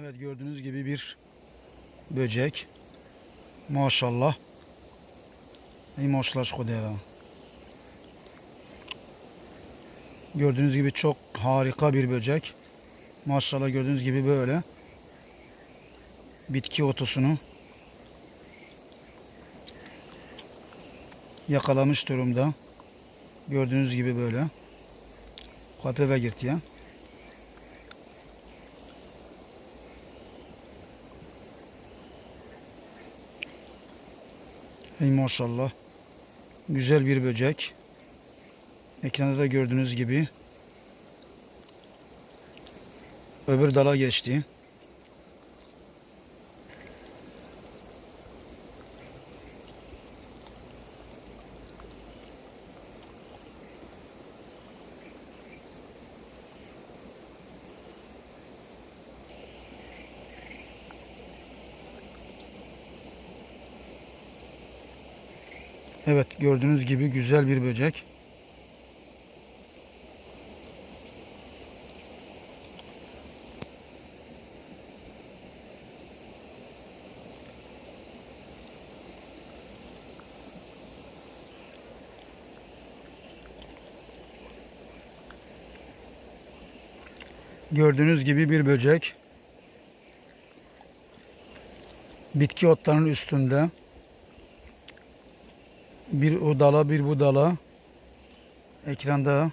Evet gördüğünüz gibi bir böcek. Maşallah. Ey maşallah şkodera. Gördüğünüz gibi çok harika bir böcek. Maşallah gördüğünüz gibi böyle bitki otusunu yakalamış durumda. Gördüğünüz gibi böyle. Kapı girdi ya. Ey maşallah. Güzel bir böcek. Ekranda da gördüğünüz gibi öbür dala geçti. Evet gördüğünüz gibi güzel bir böcek. Gördüğünüz gibi bir böcek. Bitki otlarının üstünde. Bir o dala bir bu dala. Ekranda